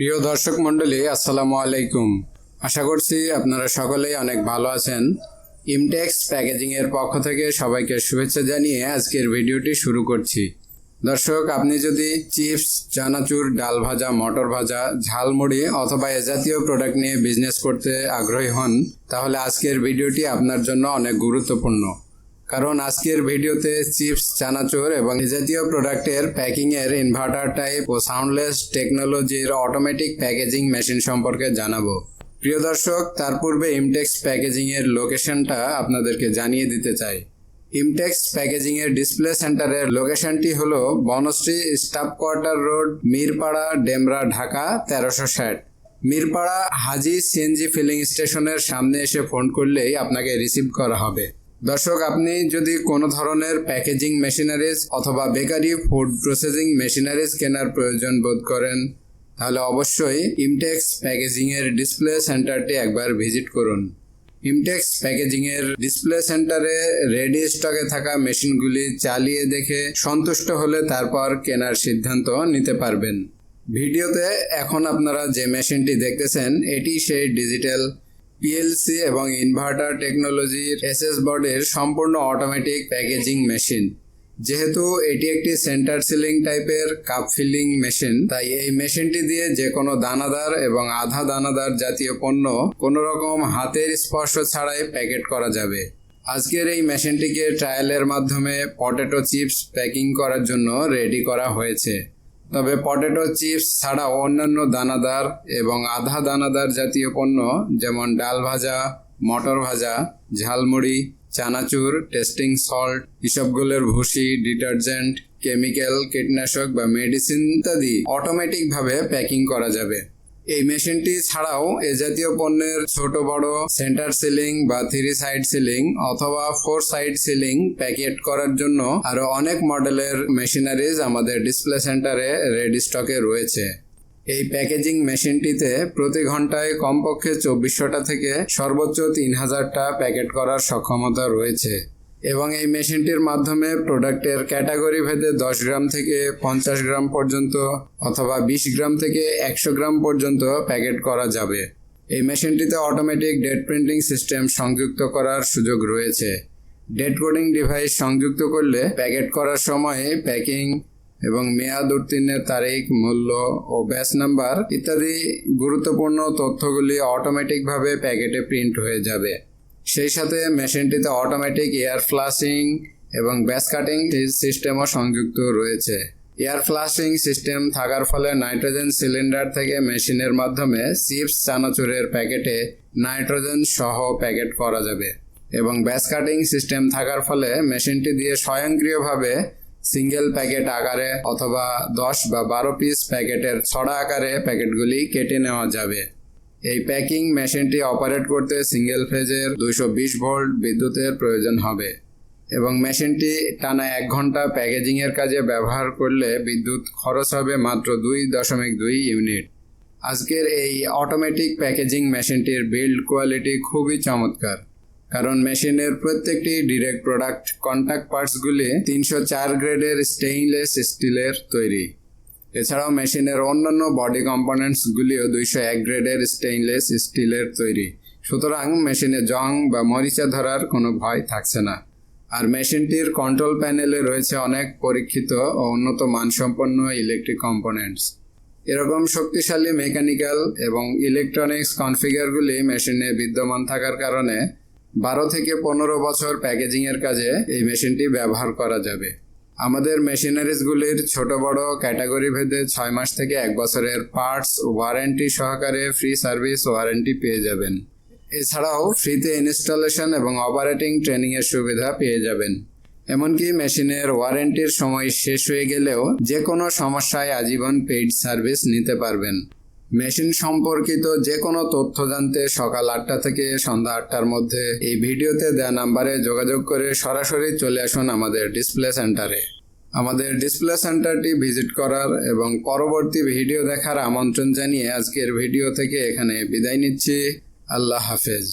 প্রিয় দর্শক মণ্ডলী, আসসালামু আলাইকুম। আশা করছি আপনারা সকলেই অনেক ভালো আছেন। ইমটেক্স প্যাকেজিং এর পক্ষ থেকে সবাইকে শুভেচ্ছা জানিয়ে আজকের ভিডিওটি শুরু করছি। দর্শক, আপনি যদি চিপস, চানাচুর, ডাল ভাজা, মটর ভাজা, ঝালমুড়ি অথবা এ জাতীয় প্রোডাক্ট নিয়ে বিজনেস করতে আগ্রহী হন, তাহলে আজকের ভিডিওটি আপনার জন্য অনেক গুরুত্বপূর্ণ। কারণ আজকের ভিডিওতে চিপস, চানাচুর এবং জাতীয় প্রোডাক্টের প্যাকিং এর ইনভার্টার টাইপ ও সাউন্ডলেস টেকনোলজির অটোমেটিক প্যাকেজিং মেশিন সম্পর্কে জানাব। প্রিয় দর্শক, তার পূর্বে ইমটেক্স প্যাকেজিং এর লোকেশনটা আপনাদেরকে জানিয়ে দিতে চাই। ইমটেক্স প্যাকেজিং এর ডিসপ্লে সেন্টারের লোকেশনটি হল Banasree staff quarter road Mirpara, Demra, Dhaka, তেরোশো ষাট। মিরপাড়া হাজি সিএনজি ফিলিং স্টেশনের সামনে এসে ফোন করলেই আপনাকে রিসিভ করা হবে। দর্শক, আপনি যদি কোনো ধরনের প্যাকেজিং মেশিনারিজ অথবা বেকারি ফুড প্রসেসিং মেশিনারিজ কেনার প্রয়োজন বোধ করেন, তাহলে অবশ্যই ইমটেক্স প্যাকেজিং এর ডিসপ্লে সেন্টারটি একবার ভিজিট করুন। ইমটেক্স প্যাকেজিং এর ডিসপ্লে সেন্টারে রেডি স্টকে থাকা মেশিনগুলি চালিয়ে দেখে সন্তুষ্ট হলে তারপর কেনার সিদ্ধান্ত নিতে পারবেন। ভিডিওতে এখন আপনারা যে মেশিনটি দেখতেছেন, এটি সেই ডিজিটাল পিএলসি এবং ইনভার্টার টেকনোলজির এসএস বোর্ডের সম্পূর্ণ অটোমেটিক প্যাকেজিং মেশিন যেহেতু এটি একটি সেন্টার সিলিং টাইপের কাপ ফিলিং মেশিন তাই এই মেশিনটি দিয়ে যে কোনো দানাদার এবং আধা দানাদার জাতীয় পণ্য কোনো রকম হাতের স্পর্শ ছাড়াই প্যাকেট করা যাবে। আজকের এই মেশিনটিকে ট্রায়ালের মাধ্যমে পটেটো চিপস প্যাকিং করার জন্য রেডি করা হয়েছে। তবে পটেটো চিপস ছাড়া অন্যান্য দানাদার এবং আধা দানাদার জাতীয় পণ্য যেমন ডাল ভাজা, মটর ভাজা, ঝালমুড়ি, চানাচুর, টেস্টিং সল্ট এসবগুলোর ভুসি, ডিটারজেন্ট, কেমিক্যাল, কীটনাশক বা মেডিসিন ইত্যাদি অটোমেটিকভাবে প্যাকিং করা যাবে। এই মেশিনটি ছাড়াও এ জাতীয় পণ্যের ছোট, বড় সেন্টার সিলিং বা থ্রি সাইড সিলিং অথবা ফোর সাইড সিলিং প্যাকেট করার জন্য আরও অনেক মডেলের মেশিনারিজ আমাদের ডিসপ্লে সেন্টারে রেডি স্টকে রয়েছে। এই প্যাকেজিং মেশিনটিতে প্রতি ঘন্টায় কমপক্ষে চব্বিশশোটা থেকে সর্বোচ্চ তিন হাজারটা প্যাকেট করার সক্ষমতা রয়েছে। এবং এই মেশিনটির মাধ্যমে প্রোডাক্টের ক্যাটাগরি ভেদে দশ গ্রাম থেকে পঞ্চাশ গ্রাম পর্যন্ত অথবা বিশ গ্রাম থেকে একশো গ্রাম পর্যন্ত প্যাকেট করা যাবে। এই মেশিনটিতে অটোমেটিক ডেট প্রিন্টিং সিস্টেম সংযুক্ত করার সুযোগ রয়েছে। ডেট কোডিং ডিভাইস সংযুক্ত করলে প্যাকেট করার সময়ে প্যাকিং এবং মেয়াদ উত্তীর্ণের তারিখ, মূল্য ও ব্যাচ নাম্বার ইত্যাদি গুরুত্বপূর্ণ তথ্যগুলি অটোমেটিকভাবে প্যাকেটে প্রিন্ট হয়ে যাবে। সেই সাথে মেশিনটিতে অটোমেটিক এয়ার ফ্লাশিং এবং ব্যাস কাটিং সিস্টেমও সংযুক্ত রয়েছে। এয়ার ফ্লাশিং সিস্টেম থাকার ফলে নাইট্রোজেন সিলিন্ডার থেকে মেশিনের মাধ্যমে চিপস চানাচুরের প্যাকেটে নাইট্রোজেন সহ প্যাকেট করা যাবে এবং ব্যাস কাটিং সিস্টেম থাকার ফলে মেশিনটি দিয়ে স্বয়ংক্রিয়ভাবে সিঙ্গেল প্যাকেট আকারে অথবা দশ বা বারো পিস প্যাকেটের ছড়া আকারে প্যাকেটগুলি কেটে নেওয়া যাবে। এই প্যাকিং মেশিনটি অপারেট করতে সিঙ্গেল ফেজের দুইশো বিশ ভোল্ট বিদ্যুতের প্রয়োজন হবে এবং মেশিনটি টানা এক ঘণ্টা প্যাকেজিংয়ের কাজে ব্যবহার করলে বিদ্যুৎ খরচ হবে মাত্র দুই দশমিক দুই ইউনিট। আজকের এই অটোমেটিক প্যাকেজিং মেশিনটির বিল্ড কোয়ালিটি খুবই চমৎকার, কারণ মেশিনের প্রত্যেকটি ডিরেক্ট প্রোডাক্ট কন্ট্যাক্ট পার্টসগুলি তিনশো চার গ্রেডের স্টেইনলেস স্টিলের তৈরি। এছাড়াও মেশিনের অন্যান্য বডি কম্পোনেন্টসগুলিও দুইশো এক গ্রেডের স্টেইনলেস স্টিলের তৈরি। সুতরাং মেশিনে জং বা মরিচা ধরার কোনো ভয় থাকছে না। আর মেশিনটির কন্ট্রোল প্যানেলে রয়েছে অনেক পরীক্ষিত ও উন্নত মানসম্পন্ন ইলেকট্রিক কম্পোনেন্টস। এরকম শক্তিশালী মেকানিক্যাল এবং ইলেকট্রনিক্স কনফিগারগুলি মেশিনে বিদ্যমান থাকার কারণে বারো থেকে পনেরো বছর প্যাকেজিংয়ের কাজে এই মেশিনটি ব্যবহার করা যাবে। আমাদের মেশিনারিজগুলির ছোট বড় ক্যাটাগরি ভেদে ছয় মাস থেকে এক বছরের পার্টস ওয়ারেন্টি সহকারে ফ্রি সার্ভিস ওয়ারেন্টি পেয়ে যাবেন। এছাড়াও ফ্রিতে ইনস্টলেশন এবং অপারেটিং ট্রেনিংয়ের সুবিধা পেয়ে যাবেন। এমনকি মেশিনের ওয়ারেন্টির সময় শেষ হয়ে গেলেও যে কোনো সমস্যায় আজীবন পেইড সার্ভিস নিতে পারবেন। মেশিন সম্পর্কিত যে কোনো তথ্য জানতে সকাল আটটা থেকে সন্ধ্যা আটটার মধ্যে এই ভিডিওতে দেওয়া নাম্বারে যোগাযোগ করে সরাসরি চলে আসুন আমাদের ডিসপ্লে সেন্টারে। আমাদের ডিসপ্লে সেন্টারটি ভিজিট করার এবং পরবর্তী ভিডিও দেখার আমন্ত্রণ জানিয়ে আজকের ভিডিও থেকে এখানে বিদায় নিচ্ছি। আল্লাহ হাফেজ।